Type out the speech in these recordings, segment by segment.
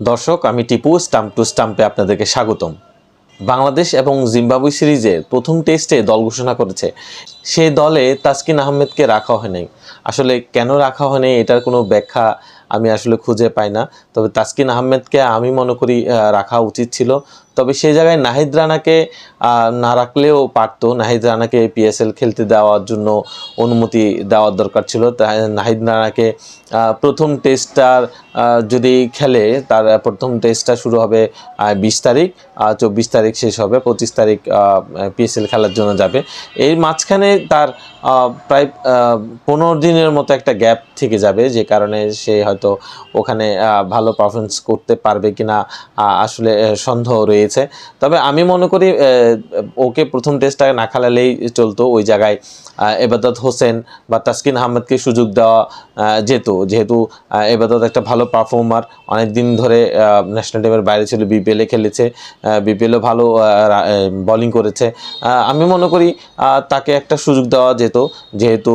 দর্শক, আমি Tipu stump two স্টাম্পে আপনাদেরকে স্বাগতম। বাংলাদেশ এবং জিম্বাবুই সিরিজের প্রথম টেস্টে দল ঘোষণা করেছে সেই দলে তাসকিন আহমেদকে রাখা হয় নাই। আসলে কেন রাখা হয়নি এটার কোনো ব্যাখ্যা আমি আসলে খুঁজে পাই না। তবে তাসকিন আহমেদকে আমি মনে করি রাখা উচিত ছিল। তবে সেই জায়গায় নাহিদ রানাকে না রাখলেও পারতো। নাহিদ রানাকে পিএসএল খেলতে দেওয়ার জন্য অনুমতি দেওয়ার দরকার ছিল। নাহিদ রানাকে প্রথম টেস্টটার যদি খেলে তার প্রথম টেস্টটা শুরু হবে বিশ তারিখ। চব্বিশ তারিখ শেষ হবে, পঁচিশ তারিখ পিএসএল খেলার জন্য যাবে। এর মাঝখানে তার প্রায় পনেরো দিনের মতো একটা গ্যাপ থেকে যাবে যে কারণে সে হয়তো ওখানে ভালো পারফরমেন্স করতে পারবে কিনা আহ, আসলে সন্দেহ রয়েছে। তবে আমি মনে করি ওকে প্রথম টেস্টটা না খেলালেই চলতো ওই জায়গায় এবাদত হোসেন বা তাসকিন আহমেদকে সুযোগ দেওয়া যেত। যেহেতু এবাদত একটা ভালো পারফর্মার অনেক দিন ধরে ন্যাশনাল টিমের বাইরে ছিল বিপিএলে খেলেছে বিপিএলও ভালো বোলিং করেছে। আমি মনে করি তাকে একটা সুযোগ দেওয়া যেত। যেহেতু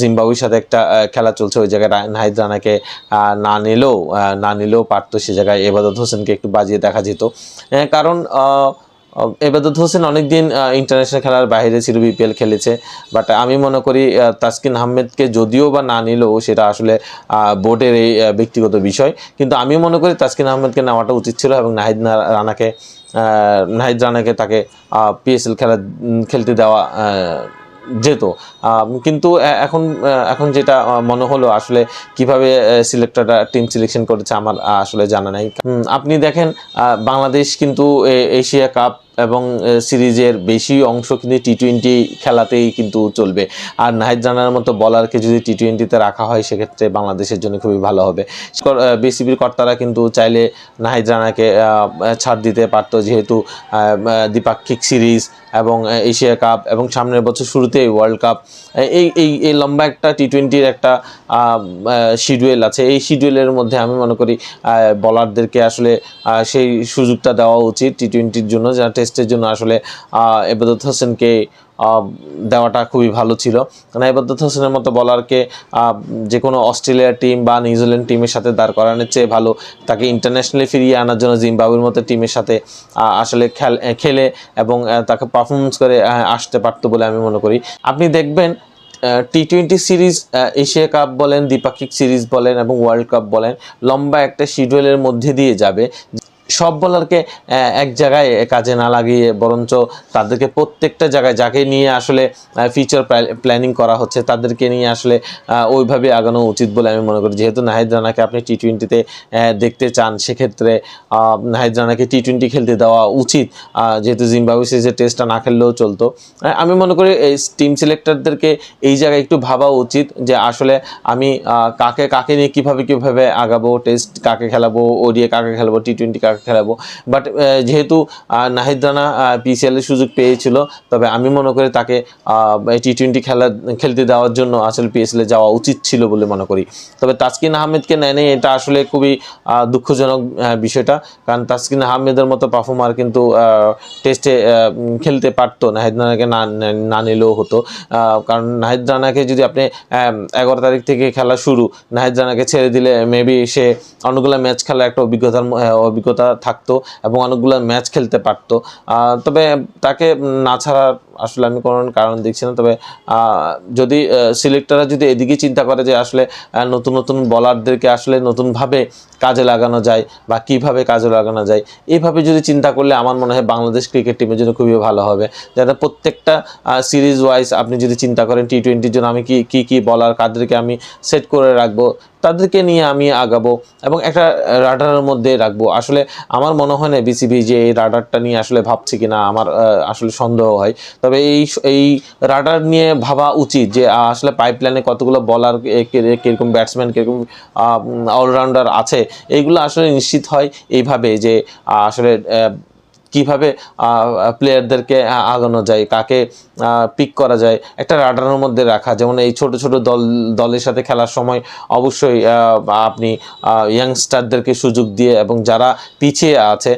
জিম্বাবুয়ের সাথে একটা খেলা চলছে, ওই জায়গায় নাহিদ রানাকে না নিলেও না নিলেও পারতো সে জায়গায় এবাদত হোসেনকে একটু বাজিয়ে দেখা যেত। কারণ এবাদত হোসেন অনেকদিন ইন্টারন্যাশনাল খেলার বাইরে ছিল বিপিএল খেলেছে। বাট আমি মনে করি তাসকিন আহমেদকে যদিও বা না নিলেও সেটা আসলে বোর্ডের এই ব্যক্তিগত বিষয়। কিন্তু আমি মনে করি তাসকিন আহমেদকে নেওয়াটা উচিত ছিল এবং নাহিদ রানাকে নাহিদ রানাকে তাকে পিএসএল খেলা খেলতে দেওয়া যেত। কিন্তু এখন এখন যেটা মনে হলো আসলে কীভাবে সিলেক্টররা টিম সিলেকশন করেছে আমার আসলে জানা নাই। আপনি দেখেন বাংলাদেশ কিন্তু এশিয়া কাপ এবং সিরিজের বেশি অংশ কিন্তু টি টোয়েন্টি খেলাতেই কিন্তু চলবে। আর নাহিদ রানার মতো বলারকে যদি টি টোয়েন্টিতে রাখা হয়, সেক্ষেত্রে বাংলাদেশের জন্য খুবই ভালো হবে। বিসিবির কর্তারা কিন্তু চাইলে নাহিদ রানাকে ছাড় দিতে পারতো, যেহেতু দ্বিপাক্ষিক সিরিজ এবং এশিয়া কাপ এবং সামনের বছর শুরুতেই ওয়ার্ল্ড কাপ এই এই এই লম্বা একটা টি টোয়েন্টির একটা শিডিউল আছে। এই শিডিউলের মধ্যে আমি মনে করি বলারদেরকে আসলে সেই সুযোগটা দেওয়া উচিত টি টোয়েন্টির জন্য যা টেস্টের জন্য আসলে এবাদত হোসেনকে দেওয়াটা খুবই ভালো ছিল। এবাদত হোসেনের মতো বলারকে যে কোনো অস্ট্রেলিয়া টিম বা নিউজিল্যান্ড টিমের সাথে দাঁড় করানোর চেয়ে ভালো, তাকে ইন্টারন্যাশনালি ফিরিয়ে আনার জন্য জিম্বাবুয়ের মতো টিমের সাথে আসলে খেলে এবং তাকে পারফরমেন্স করে আসতে পারতো বলে আমি মনে করি। আপনি দেখবেন T twenty series Asia cup বলেন, দ্বিপাক্ষিক সিরিজ বলেন এবং ওয়ার্ল্ড কাপ বলেন, লম্বা একটা শিডিউলের মধ্যে দিয়ে যাবে। সব বলারকে এক জায়গায় কাজে না লাগিয়ে বরঞ্চ তাদেরকে প্রত্যেকটা জায়গায় যাকে নিয়ে আসলে ফিউচার প্ল্যানিং করা হচ্ছে তাদেরকে নিয়ে আসলে ওইভাবে আগানো উচিত বলে আমি মনে করি। যেহেতু নাহিদ রানাকে আপনি টি টোয়েন্টিতে দেখতে চান, সেক্ষেত্রে নাহিদ রানাকে টি টোয়েন্টি খেলতে দেওয়া উচিত। যেহেতু জিম্বাবুয়ে সিরিজের টেস্টটা না খেললেও চলতো। আমি মনে করি এই টিম সিলেক্টরদেরকে এই জায়গায় একটু ভাবা উচিত যে আসলে আমি কাকে কাকে নিয়ে কীভাবে কীভাবে আগাবো টেস্ট কাকে খেলাবো ওডিএ কাকে খেলাবো টি টোয়েন্টি কাকে খেলাবো। বাট যেহেতু নাহিদ রানা পিসিএল এর সুযোগ পেয়েছিল, তবে আমি মনে করি তাকে টি টোয়েন্টি খেলা, খেলতে দেওয়ার জন্য আসলে পিএসএল যাওয়া উচিত ছিল বলে মনে করি। তবে তাসকিন আহমেদকে নেয় নেই এটা আসলে খুবই দুঃখজনক বিষয়টা। কারণ তাসকিন আহমেদের মতো পারফর্মার কিন্তু টেস্টে খেলতে পারতো। নাহিদ রানাকে না না নিলেও হতো। কারণ নাহিদ রানাকে যদি আপনি এগারো তারিখ থেকে খেলা শুরু, নাহিদ রানাকে ছেড়ে দিলে মেবি সে অনেকগুলো ম্যাচ খেলার একটা অভিজ্ঞতার অভিজ্ঞতা থাকতো এবং অনেকগুলো ম্যাচ খেলতে পারতো। তবে তাকে না ছাড়ার আসলে আমি কোনো কারণ দেখছি না। তবে যদি সিলেক্টররা যদি এদিকে চিন্তা করে যে আসলে নতুন নতুন বলারদেরকে আসলে নতুনভাবে কাজে লাগানো যায় বা কীভাবে কাজে লাগানো যায় এইভাবে যদি চিন্তা করলে আমার মনে হয় বাংলাদেশ ক্রিকেট টিমের জন্য খুবই ভালো হবে। যাতে প্রত্যেকটা সিরিজ ওয়াইজ আপনি যদি চিন্তা করেন টি টোয়েন্টির জন্য আমি কি কি কি বলার, কাদেরকে আমি সেট করে রাখব তাদেরকে নিয়ে আমি আগাবো এবং একটা রাডারের মধ্যে রাখব। আসলে আমার মনে হয় না বিসিবি যে এই রাডারটা নিয়ে আসলে ভাবছে কিনা, আমার আসলে সন্দেহ হয়। তবে এই এই রাডার নিয়ে ভাবা উচিত যে আসলে পাইপলাইনে কতগুলো বলার কীরকম ব্যাটসম্যান কীরকম অলরাউন্ডার আছে এইগুলো আসলে নিশ্চিত হয় এইভাবে যে আসলে কীভাবে প্লেয়ারদেরকে আগানো যায়, কাকে পিক করা যায়, একটা রাডারের মধ্যে রাখা। যেমন এই ছোট ছোট দল, দলের সাথে খেলার সময় অবশ্যই আপনি ইয়াংস্টারদেরকে সুযোগ দিয়ে এবং যারা পিছিয়ে আছে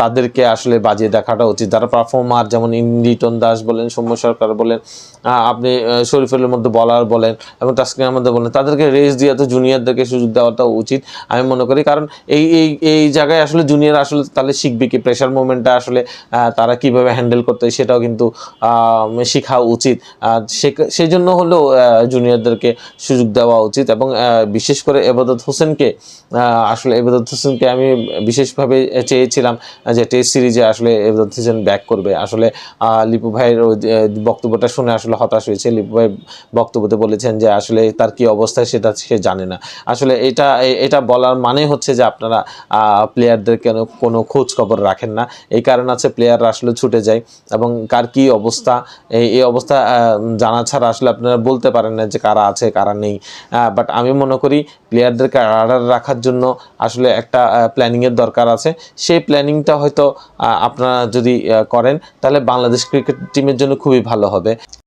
তাদেরকে আসলে বাজিয়ে দেখাটা উচিত। যারা পারফর্মার যেমন ইন্দিটন দাস বলেন, সৌম্য সরকার বলেন আপনি শরীফের মধ্যে বলার বলেন এবং তাস্কিনের মধ্যে বলেন, তাদেরকে রেস দিয়ে তো জুনিয়রদেরকে সুযোগ দেওয়াটা উচিত। আমি মনে করি কারণ এই এই এই জায়গায় আসলে জুনিয়র আসলে তাহলে শিখবে কি? প্রেশার মুভমেন্টটা আসলে তারা কীভাবে হ্যান্ডেল করতে হয় সেটাও কিন্তু শেখা উচিত। সেই জন্য হলেও জুনিয়রদেরকে সুযোগ দেওয়া উচিত এবং বিশেষ করে এবাদত হোসেনকে আসলে এবাদত হোসেনকে আমি বিশেষভাবে চেয়েছিলাম যে টেস্ট সিরিজে আসলে এবাদত হোসেন ব্যাক করবে। আসলে লিপু ভাইয়ের ওই বক্তব্যটা শুনে আসলে হতাশ হয়েছে। লিপু ভাই বক্তব্যতে বলেছেন যে আসলে তার কি অবস্থা সেটা সে জানে না। আসলে এটা এটা বলার মানে হচ্ছে যে আপনারা প্লেয়ারদের কেন কোনো খোঁজ খবর রাখেন না। এই কারণে আছে প্লেয়াররা আসলে ছুটে যায় এবং কার কি অবস্থা, এই অবস্থা জানা ছাড়া আসলে আপনারা বলতে পারেন না যে কারা আছে, কারা নেই। বাট আমি মনে করি প্লেয়ারদেরকে আড়ার রাখার জন্য আসলে একটা প্ল্যানিংয়ের দরকার আছে। সেই প্ল্যানিংটা হয়তো আপনারা যদি করেন, তাহলে বাংলাদেশ ক্রিকেট টিমের জন্য খুবই ভালো হবে।